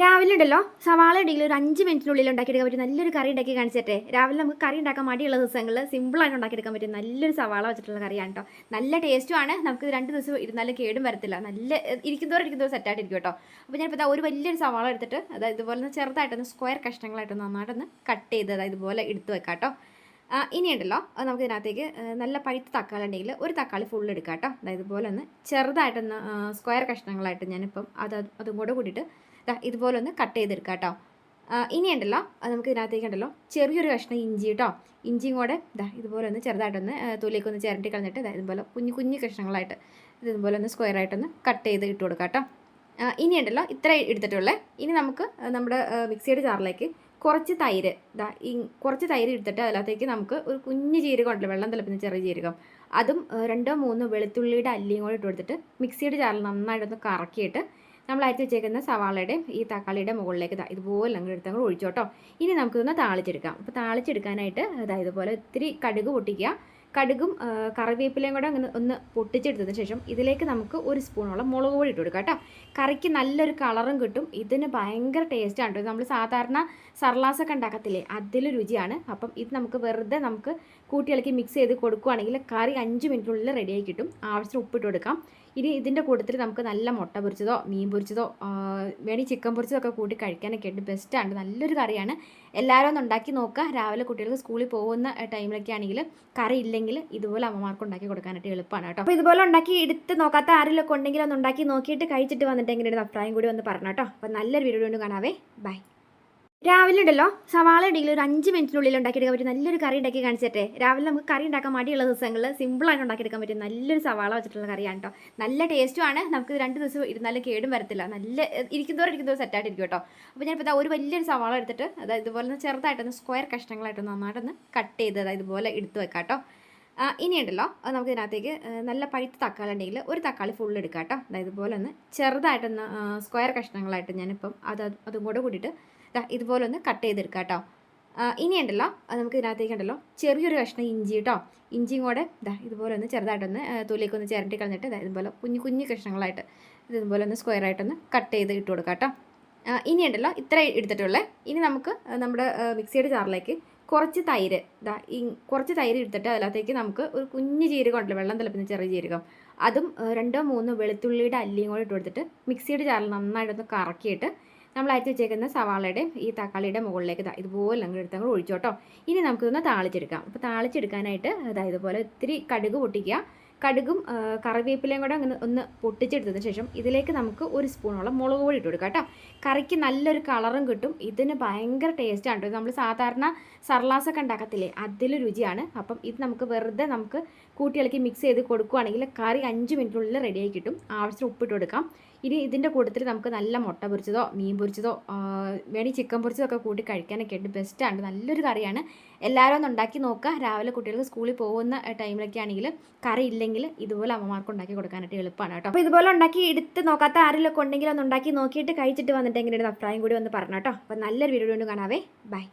രാവിലെ ഉണ്ടല്ലോ സവാള ഉണ്ടെങ്കിൽ ഒരു അഞ്ച് മിനിറ്റിനുള്ളിൽ ഉണ്ടാക്കിയെടുക്കാൻ പറ്റും നല്ലൊരു കറി ഉണ്ടാക്കി കാണിച്ചിട്ടെ. രാവിലെ നമുക്ക് കറി ഉണ്ടാക്കാൻ മടിയുള്ള ദിവസങ്ങളിൽ സിമ്പിളായിട്ട് ഉണ്ടാക്കിയെടുക്കാൻ പറ്റും നല്ലൊരു സവാള വെച്ചിട്ടുള്ള കറിയാണ് കേട്ടോ നല്ല ടേസ്റ്റുമാണ് നമുക്ക് രണ്ട് ദിവസം ഇരുന്നാലും കേടും വരത്തില്ല. നല്ല ഇരിക്കുന്നവർ ഇരിക്കുന്നവർ സെറ്റായിട്ട് ഇരിക്കും കേട്ടോ അപ്പോൾ ഞാനിപ്പോൾ ഒരു വലിയൊരു സവാള എടുത്തിട്ട് അതായത് ഇതുപോലെ ചെറുതായിട്ടൊന്ന് സ്ക്വയർ കഷ്ണങ്ങളായിട്ടൊന്ന് നന്നായിട്ടൊന്ന് കട്ട് ചെയ്ത് അതായത് ഇതുപോലെ എടുത്ത് വെക്കാം കേട്ടോ ഇനിയുണ്ടല്ലോ. നമുക്ക് ഇതിനകത്തേക്ക് നല്ല പഴുത്ത തക്കാളി ഉണ്ടെങ്കിൽ ഒരു തക്കാളി ഫുൾ എടുക്കാം കേട്ടോ. അതായത് ഇതുപോലെ ഒന്ന് ചെറുതായിട്ടൊന്ന് സ്ക്വയർ കഷ്ണങ്ങളായിട്ട് ഞാനിപ്പം അത് അതും കൂടെ കൂടിയിട്ട് ഇതുപോലെ ഒന്ന് കട്ട് ചെയ്തെടുക്കാം കേട്ടോ. ഇനിയുണ്ടല്ലോ നമുക്ക് ഇതിനകത്തേക്ക് ഉണ്ടല്ലോ ചെറിയൊരു കഷ്ണം ഇഞ്ചി കേട്ടോ. ഇഞ്ചിയും കൂടെ ഇതാ ഇതുപോലെ ഒന്ന് ചെറുതായിട്ടൊന്ന് തൊലിയൊക്കെ ഒന്ന് ചിരണ്ടി കളഞ്ഞിട്ട് ദാ ഇതുപോലെ കുഞ്ഞു കുഞ്ഞു കഷ്ണങ്ങളായിട്ട് ഇത് ഇതുപോലെ ഒന്ന് സ്ക്വയർ ആയിട്ടൊന്ന് കട്ട് ചെയ്ത് ഇട്ട് കൊടുക്കാം കേട്ടോ. ഇനിയുണ്ടല്ലോ ഇത്ര എടുത്തിട്ടുള്ളത് ഇനി നമുക്ക് നമ്മുടെ മിക്സിയുടെ ജാറിലേക്ക് കുറച്ച് തൈര് ഇതാ ഈ കുറച്ച് തൈര് എടുത്തിട്ട് അതിനകത്തേക്ക് നമുക്ക് ഒരു കുഞ്ഞ് ജീരകം ഉണ്ടല്ലോ വെള്ളം തിളപ്പിക്കുന്ന ചെറിയ ജീരകം. അതും രണ്ടോ മൂന്നോ വെളുത്തുള്ളിയുടെ അല്ലിയും കൂടെ ഇട്ട് കൊടുത്തിട്ട് മിക്സിയുടെ ജാറിൽ നന്നായിട്ടൊന്ന് കറക്കിയിട്ട് നമ്മൾ അരച്ച് വെച്ചേക്കുന്ന സവാളയുടെയും ഈ തക്കാളിയുടെ മുകളിലേക്ക് ഇതുപോലെ അങ്ങ് എടുത്ത് അങ്ങോട്ട് ഒഴിച്ചോട്ടോ. ഇനി നമുക്കിതൊന്ന് താളിച്ചെടുക്കാം. അപ്പോൾ താളിച്ചെടുക്കാനായിട്ട് അതായത് ഇതുപോലെ ഇത്തിരി കടുക് പൊട്ടിക്കുക. കടുകും കറിവേപ്പിലയും കൂടെ അങ്ങനെ ഒന്ന് പൊട്ടിച്ചെടുത്തതിന് ശേഷം ഇതിലേക്ക് നമുക്ക് ഒരു സ്പൂണോളം മുളക് പൊടി ഇട്ട് കൊടുക്കാം കേട്ടോ. കറിക്ക് നല്ലൊരു കളറും കിട്ടും. ഇതിന് ഭയങ്കര ടേസ്റ്റാണ് കേട്ടോ. നമ്മൾ സാധാരണ സർലാസൊക്കെ ഉണ്ടാക്കത്തില്ലേ? അതിൽ രുചിയാണ്. അപ്പം ഇത് നമുക്ക് വെറുതെ നമുക്ക് കൂട്ടിയിളക്കി മിക്സ് ചെയ്ത് കൊടുക്കുകയാണെങ്കിൽ കറി അഞ്ച് മിനിറ്റിനുള്ളിൽ റെഡിയായി കിട്ടും. ആവശ്യത്തിന് ഉപ്പിട്ട് കൊടുക്കാം. ഇനി ഇതിന്റെ കൂട്ടത്തിൽ നമുക്ക് നല്ല മുട്ട പൊരിച്ചതോ മീൻ പൊരിച്ചതോ വേണി ചിക്കൻ പൊരിച്ചതോ ഒക്കെ കൂട്ടി കഴിക്കാനൊക്കെ ആയിട്ട് ബെസ്റ്റാണ് നല്ലൊരു കറിയാണ്. എല്ലാവരും ഒന്ന് ഉണ്ടാക്കി നോക്കുക. രാവിലെ കുട്ടികൾക്ക് സ്കൂളിൽ പോകുന്ന ടൈമിലൊക്കെ ആണെങ്കിൽ കറി ഇല്ലെങ്കിൽ ഇതുപോലെ അമ്മമാർക്ക് ഉണ്ടാക്കി കൊടുക്കാനായിട്ട് എളുപ്പമാണ് കേട്ടോ. അപ്പോൾ ഇതുപോലെ ഉണ്ടാക്കി എടുത്ത് നോക്കാത്ത ആരെങ്കിലും ഉണ്ടെങ്കിൽ ഒന്ന് ഉണ്ടാക്കി നോക്കിയിട്ട് കഴിച്ചിട്ട് വന്നിട്ട് എങ്ങനെയാണ് അഭിപ്രായം കൂടി ഒന്ന് പറഞ്ഞു കേട്ടോ. അപ്പോൾ നല്ലൊരു വീഡിയോ കൊണ്ട് കാണാവേ. ബൈ രാവിലെ ഉണ്ടല്ലോ സവാള ഉണ്ടെങ്കിൽ ഒരു അഞ്ച് മിനിറ്റിനുള്ളിൽ ഉണ്ടാക്കിയെടുക്കാൻ പറ്റും. നല്ലൊരു കറി ഉണ്ടാക്കി കാണിച്ചിട്ടെ. രാവിലെ നമുക്ക് കറി ഉണ്ടാക്കാൻ മടിയുള്ള ദിവസങ്ങളിൽ സിമ്പിളായിട്ട് ഉണ്ടാക്കിയെടുക്കാൻ പറ്റും. നല്ലൊരു സവാള വെച്ചിട്ടുള്ള കറിയാണ് കേട്ടോ നല്ല ടേസ്റ്റുമാണ് നമുക്ക് രണ്ട് ദിവസം ഇരുന്നാലും കേടും വരത്തില്ല. നല്ല ഇരിക്കുന്നവരെ ഇരിക്കുന്നവർ സെറ്റായിട്ടിരിക്കും കേട്ടോ അപ്പോൾ ഞാനിപ്പോൾ ഒരു വലിയൊരു സവാള എടുത്തിട്ട് അതായത് ഇതുപോലെ ചെറുതായിട്ടൊന്ന് സ്ക്വയർ കഷ്ണങ്ങളായിട്ടൊന്ന് നന്നായിട്ടൊന്ന് കട്ട് ചെയ്ത് അതായത് ഇതുപോലെ എടുത്ത് വെക്കാം കേട്ടോ ഇനിയുണ്ടല്ലോ നമുക്ക് ഇതിനകത്തേക്ക് നല്ല പഴുത്ത തക്കാളി ഉണ്ടെങ്കിൽ ഒരു തക്കാളി ഫുൾ എടുക്കാം കേട്ടോ അതായത് ഇതുപോലെ ഒന്ന് ചെറുതായിട്ടൊന്ന് സ്ക്വയർ കഷ്ണങ്ങളായിട്ട് ഞാനിപ്പം അത് അതും കൂടെ കൂടിയിട്ട് ദാ ഇതുപോലെ ഒന്ന് കട്ട് ചെയ്തെടുക്കാം കേട്ടോ ഇനി ഇനിയുണ്ടല്ലോ നമുക്ക് ഇതിനകത്തേക്ക് ഉണ്ടല്ലോ ചെറിയൊരു കഷ്ണം ഇഞ്ചി കേട്ടോ ഇഞ്ചിയും കൂടെ ഇതാ ഇതുപോലെ ഒന്ന് ചെറുതായിട്ടൊന്ന് തൊലിയൊക്കെ ഒന്ന് ചിരണ്ടി കളഞ്ഞിട്ട് ഇതാ ഇതുപോലെ കുഞ്ഞു കുഞ്ഞു കഷ്ണങ്ങളായിട്ട് ഇത് ഇതുപോലെ ഒന്ന് സ്ക്വയർ ആയിട്ടൊന്ന് കട്ട് ചെയ്ത് ഇട്ട് കൊടുക്കാം കേട്ടോ ഇനി ഇനിയുണ്ടല്ലോ ഇത്ര എടുത്തിട്ടുള്ളേ. ഇനി നമുക്ക് നമ്മുടെ മിക്സിയുടെ ജാറിലേക്ക് കുറച്ച് തൈര് ഇതാ ഈ കുറച്ച് തൈര് എടുത്തിട്ട് അതിനകത്തേക്ക് നമുക്ക് ഒരു കുഞ്ഞു ജീരകം ഉണ്ടല്ലോ വെള്ളം തിളപ്പിക്കുന്ന ചെറിയ ജീരകം. അതും രണ്ടോ മൂന്നോ വെളുത്തുള്ളിയുടെ അല്ലിയും കൂടെ ഇട്ട് കൊടുത്തിട്ട് മിക്സിയുടെ ജാറിൽ നന്നായിട്ടൊന്ന് കറക്കിയിട്ട് നമ്മൾ അയച്ചു വെച്ചേക്കുന്ന സവാളയുടെ ഈ തക്കാളിയുടെ മുകളിലേക്ക് ഇതുപോലെ അങ്ങ് എടുത്ത് അങ്ങ് ഒഴിച്ചോട്ടോ. ഇനി നമുക്കിതൊന്ന് താളിച്ചെടുക്കാം. അപ്പോൾ താളിച്ചെടുക്കാനായിട്ട് അതായത് ഇതുപോലെ ഇത്തിരി കടുക് പൊട്ടിക്കുക. കടുകും കറിവേപ്പിലയും കൂടെ അങ്ങനെ ഒന്ന് പൊട്ടിച്ചെടുത്തതിന് ശേഷം ഇതിലേക്ക് നമുക്ക് ഒരു സ്പൂണോളം മുളക് പൊടി ഇട്ട് കൊടുക്കാം കേട്ടോ. കറിക്ക് നല്ലൊരു കളറും കിട്ടും. ഇതിന് ഭയങ്കര ടേസ്റ്റാണ് കേട്ടോ. നമ്മൾ സാധാരണ സർലാസൊക്കെ ഉണ്ടാക്കത്തില്ലേ അതിൽ രുചിയാണ്. അപ്പം ഇത് നമുക്ക് വെറുതെ നമുക്ക് കൂട്ടികൾക്ക് മിക്സ് ചെയ്ത് കൊടുക്കുകയാണെങ്കിൽ കറി അഞ്ച് മിനിറ്റിനുള്ളിൽ റെഡിയായി കിട്ടും. ആവശ്യത്തിന് ഉപ്പിട്ട് കൊടുക്കാം. ഇനി ഇതിന്റെ കൂട്ടത്തിൽ നമുക്ക് നല്ല മുട്ട പൊരിച്ചതോ മീൻ പൊരിച്ചതോ വേണി ചിക്കൻ പൊരിച്ചതോ ഒക്കെ കൂട്ടി കഴിക്കാനൊക്കെ ആയിട്ട് ബെസ്റ്റാണ് നല്ലൊരു കറിയാണ്. എല്ലാവരും ഒന്ന് ഉണ്ടാക്കി നോക്കുക. രാവിലെ കുട്ടികൾക്ക് സ്കൂളിൽ പോകുന്ന ടൈമിലൊക്കെ ആണെങ്കിൽ കറി ഇല്ലെങ്കിൽ ഇതുപോലെ അമ്മമാർക്ക് ഉണ്ടാക്കി കൊടുക്കാനായിട്ട് എളുപ്പമാണ് കേട്ടോ. അപ്പോൾ ഇതുപോലെ ഉണ്ടാക്കി എടുത്ത് നോക്കാത്ത ആരെങ്കിലും ഉണ്ടെങ്കിൽ ഒന്ന് ഉണ്ടാക്കി നോക്കിയിട്ട് കഴിച്ചിട്ട് വന്നിട്ട് എങ്ങനെയാണ് അഭിപ്രായം കൂടി ഒന്ന് പറഞ്ഞു കേട്ടോ. അപ്പോൾ നല്ലൊരു വീഡിയോ കൊണ്ട് കാണാവേ. ബൈ